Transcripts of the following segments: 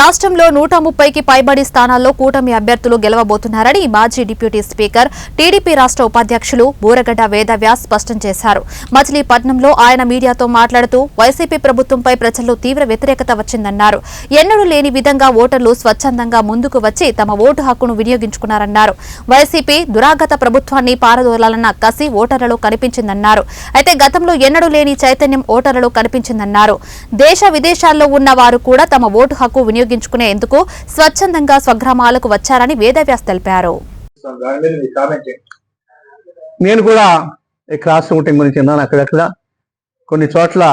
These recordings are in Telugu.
రాష్ట్రంలో నూట ముప్పైకి పైబడి స్థానాల్లో కూటమి అభ్యర్థులు గెలవబోతున్నారని మాజీ డిప్యూటీ స్పీకర్ టీడీపీ రాష్ట్ర ఉపాధ్యక్షులు బూరగడ్డ వేదవ్యాస్ స్పష్టం చేశారు. మచిలీపట్నంలో ఆయన మీడియాతో మాట్లాడుతూ వైసీపీ ప్రభుత్వంపై ప్రజల్లో తీవ్ర వ్యతిరేకత వచ్చిందన్నారు. ఎన్నడూ లేని విధంగా ఓటర్లు స్వచ్ఛందంగా ముందుకు వచ్చి తమ ఓటు హక్కును వినియోగించుకున్నారన్నారు. వైసీపీ దురాగత ప్రభుత్వాన్ని పారదోలాలన్న కసి ఓటర్లలో కనిపించిందన్నారు. అయితే గతంలో ఎన్నడూ లేని చైతన్యం ఓటర్లలో కనిపించిందన్నారు. దేశ విదేశాల్లో ఉన్న వారు కూడా తమ ఓటు హక్కు వినియోగించుకునేందుకు స్వచ్ఛందంగా స్వగ్రామాలకు వచ్చారని వేదవ్యాస్ తెలిపారు. నేను కూడా ఈ క్రాస్ రూటింగ్ గురించి విన్నాను అక్కడక్కడ. కొన్ని చోట్ల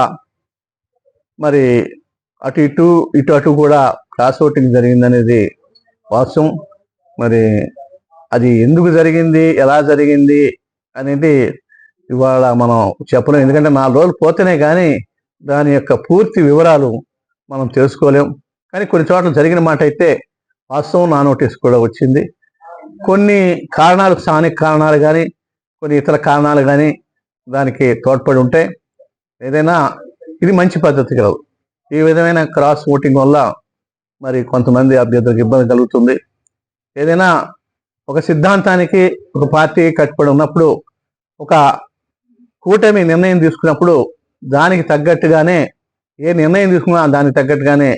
మరి అటు ఇటు ఇటు అటు కూడా క్రాస్ ఓటింగ్ జరిగిందనేది వాస్తవం. మరి అది ఎందుకు జరిగింది ఎలా జరిగింది అనేది ఇవాళ మనం చెప్పలేం. ఎందుకంటే నాలుగు రోజులు పోతేనే కానీ దాని యొక్క పూర్తి వివరాలు మనం తెలుసుకోలేం. కానీ కొన్ని చోట్ల జరిగిన మాట అయితే వాస్తవం నా నోటీస్ కూడా వచ్చింది. కొన్ని కారణాలు స్థానిక కారణాలు కానీ కొన్ని ఇతర కారణాలు కానీ దానికి తోడ్పడి ఉంటే ఏదైనా ఇది మంచి పద్ధతి కాదు. ఈ విధమైన క్రాస్ ఓటింగ్ వల్ల మరి కొంతమంది అభ్యర్థులకు ఇబ్బంది కలుగుతుంది. ఏదైనా ఒక సిద్ధాంతానికి ఒక పార్టీ కట్టుబడి ఉన్నప్పుడు ఒక కూటమి నిర్ణయం తీసుకున్నప్పుడు దానికి తగ్గట్టుగానే ఏ నిర్ణయం తీసుకున్నా దానికి తగ్గట్టుగానే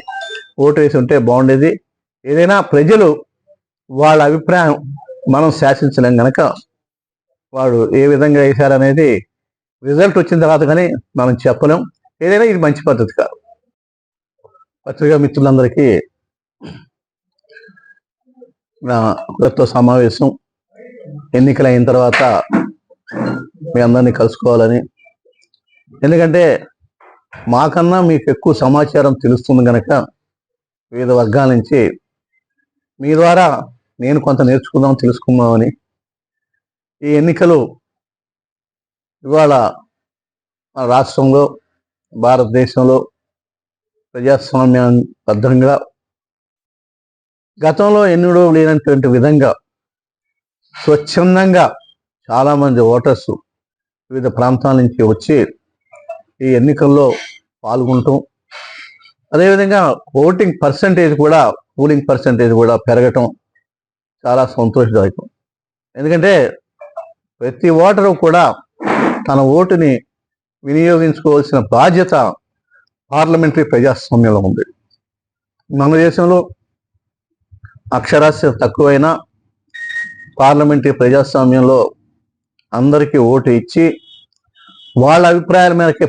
ఓటు వేసి ఉంటే బాగుండేది. ఏదైనా ప్రజలు వాళ్ళ అభిప్రాయం మనం శాసించలేం కనుక వాడు ఏ విధంగా వేశారనేది రిజల్ట్ వచ్చిన తర్వాత కానీ మనం చెప్పలేం. ఏదైనా ఇది మంచి పద్ధతి కాదు. పత్రికా మిత్రులందరికీ నా కొత్త సమావేశం ఎన్నికలైన తర్వాత మీ అందరినీ కలుసుకోవాలని. ఎందుకంటే మాకన్నా మీకు ఎక్కువ సమాచారం తెలుస్తుంది కనుక వివిధ వర్గాల నుంచి మీ ద్వారా నేను కొంత నేర్చుకుందాం తెలుసుకుందామని ఈ ఎన్నికలు ఇవాళ మన రాష్ట్రంలో భారతదేశంలో ప్రజాస్వామ్యం భద్రంగా గతంలో ఎన్నడూ లేనటువంటి విధంగా స్వచ్ఛందంగా చాలామంది ఓటర్స్ వివిధ ప్రాంతాల నుంచి వచ్చి ఈ ఎన్నికల్లో పాల్గొనటం అదేవిధంగా ఓటింగ్ పర్సంటేజ్ కూడా పోలింగ్ పర్సంటేజ్ కూడా పెరగటం చాలా సంతోషదాయకం. ఎందుకంటే ప్రతి ఓటరు కూడా తన ఓటుని వినియోగించుకోవాల్సిన బాధ్యత పార్లమెంటరీ ప్రజాస్వామ్యంలో ఉంది. మన దేశంలో అక్షరాస్యత తక్కువైనా పార్లమెంటరీ ప్రజాస్వామ్యంలో అందరికీ ఓటు ఇచ్చి వాళ్ళ అభిప్రాయాల మేరకే